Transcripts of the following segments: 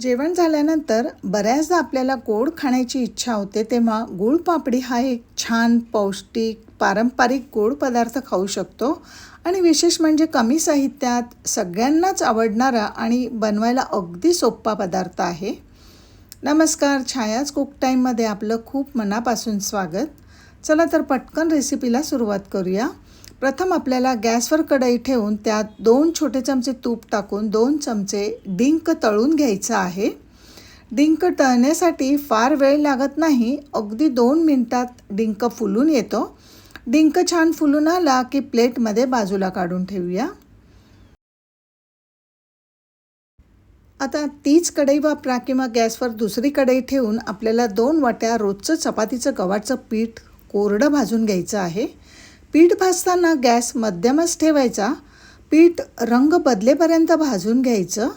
जेवण झाल्यानंतर बऱ्याचदा आपल्याला गोड खाण्याची इच्छा होते तेव्हा गुळपापडी हा एक छान पौष्टिक पारंपरिक गोड पदार्थ खाऊ शकतो. आणि विशेष म्हणजे कमी साहित्यात सगळ्यांनाच आवडणारा आणि बनवायला अगदी सोपा पदार्थ आहे. नमस्कार छायाच कुक टाईममध्ये आपलं खूप मनापासून स्वागत. चला तर पटकन रेसिपीला सुरुवात करूया. प्रथम आपल्याला गॅसवर कढई ठेवून त्यात दोन छोटे चमचे तूप टाकून दोन चमचे डिंक तळून घ्यायचं आहे. डिंक तळण्यासाठी फार वेळ लागत नाही अगदी दोन मिनटात डिंक फुलून येतो. डिंक छान फुलून आला की प्लेटमध्ये बाजूला काढून ठेवूया. आता तीच कढई वापरा किंवा गॅसवर दुसरी कढई ठेवून आपल्याला दोन वाट्या रोजचं चपातीचं गव्हाचं पीठ कोरडं भाजून घ्यायचं आहे. पीठ भाजताना गॅस मध्यमच ठेवायचा. पीठ रंग बदलेपर्यंत भाजून घ्यायचं.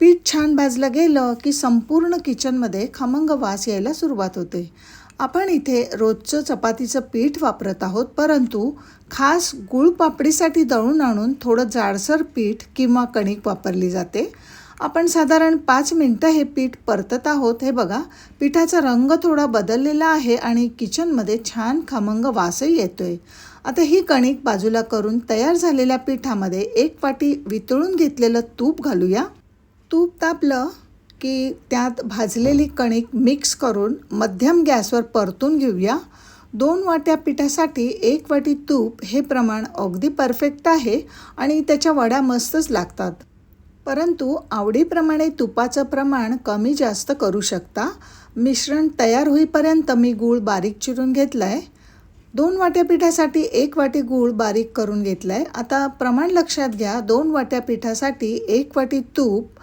पीठ छान भाजलं गेलं की संपूर्ण किचनमध्ये खमंग वास यायला सुरुवात होते. आपण इथे रोजचं चपातीचं पीठ वापरत आहोत परंतु खास गुळपापडीसाठी दळून आणून थोडं जाडसर पीठ किंवा कणिक वापरली जाते. आपण साधारण पाच मिनटं हे पीठ परतत आहोत. हे बघा पिठाचा रंग थोडा बदललेला आहे आणि किचनमध्ये छान खमंग वासही येतोय. आता ही कणिक बाजूला करून तयार झालेल्या पिठामध्ये एक वाटी वितळून घेतलेलं तूप घालूया. तूप तापलं की त्यात भाजलेली कणिक मिक्स करून मध्यम गॅसवर परतून घेऊया. दोन वाट्या पिठासाठी एक वाटी तूप हे प्रमाण अगदी परफेक्ट आहे आणि त्याच्या वड्या मस्तच लागतात. परंतु आवडीप्रमाणे तुपाचं प्रमाण कमी जास्त करू शकता. मिश्रण तयार होईपर्यंत मी गूळ बारीक चिरून घेतला आहे दोन वाट्या पिठासाठी एक वाटी गूळ बारीक करून घेतला आहे आता प्रमाण लक्षात घ्या दोन वाट्या पिठासाठी एक वाटी तूप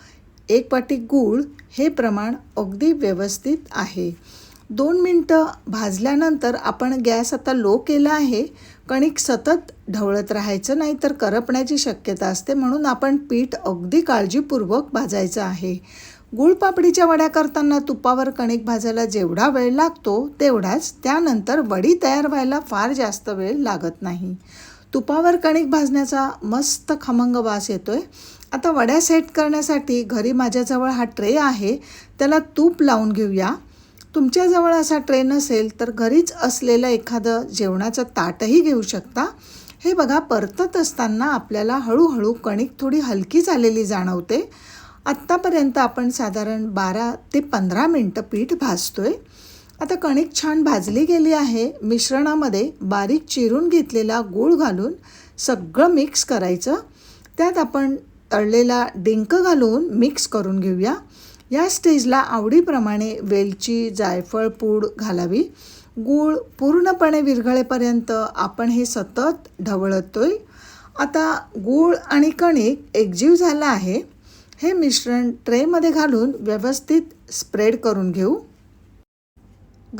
एक वाटी गूळ हे प्रमाण अगदी व्यवस्थित आहे. दोन मिनटं भाजल्यानंतर आपण गॅस आता लो केला आहे. कणिक सतत ढवळत राहायचं नाही तर करपण्याची शक्यता असते म्हणून आपण पीठ अगदी काळजीपूर्वक भाजायचं आहे. गुळपापडीच्या वड्या करताना तुपावर कणिक भाजायला जेवढा वेळ लागतो तेवढाच त्यानंतर वडी तयार व्हायला फार जास्त वेळ लागत नाही. तुपावर कणिक भाजण्याचा मस्त खमंग वास येतो आहे आता वड्या सेट करण्यासाठी घरी माझ्याजवळ हा ट्रे आहे. त्याला तूप लावून घेऊया. तुमच्याजवळ असा ट्रे नसेल तर घरीच असलेलं एखादं जेवणाचं ताटही घेऊ शकता. हे बघा परतत असताना आपल्याला हळूहळू कणिक थोडी हलकी झालेली जाणवते. आत्तापर्यंत आपण साधारण बारा ते पंधरा मिनटं पीठ भाजतो आहे आता कणिक छान भाजली गेली आहे. मिश्रणामध्ये बारीक चिरून घेतलेला गूळ घालून सगळं मिक्स करायचं. त्यात आपण तळलेला डिंक घालून मिक्स करून घेऊया. या स्टेजला आवडीप्रमाणे वेलची जायफळ पूड घालावी. गूळ पूर्णपणे विरघळेपर्यंत आपण हे सतत ढवळतोय. आता गूळ आणि कणिक एकजीव झाला आहे. हे मिश्रण ट्रेमध्ये घालून व्यवस्थित स्प्रेड करून घेऊ.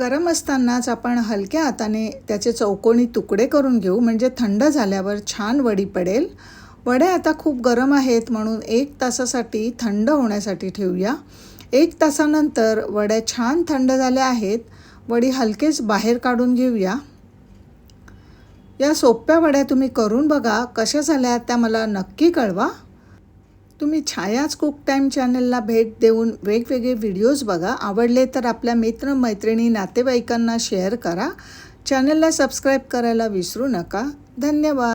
गरम असतानाच आपण हलक्या हाताने त्याचे चौकोनी तुकडे करून घेऊ. म्हणजे थंड झाल्यावर छान वडी पडेल. वडे आता खूप गरम आहेत म्हणून एक तासासाठी थंड होण्यासाठी ठेवूया. एक तासानंतर वड्या छान थंड झाल्या आहेत. वडी हलकेच बाहेर काढून घेऊया. या सोप्या वड्या तुम्ही करून बघा कशा झाल्या त्या मला नक्की कळवा. तुम्ही छायाच कुक टाईम चॅनलला भेट देऊन वेगवेगळे व्हिडिओज बघा. आवडले तर आपल्या मित्र मैत्रिणी नातेवाईकांना शेअर करा. चॅनलला सबस्क्राईब करायला विसरू नका. धन्यवाद.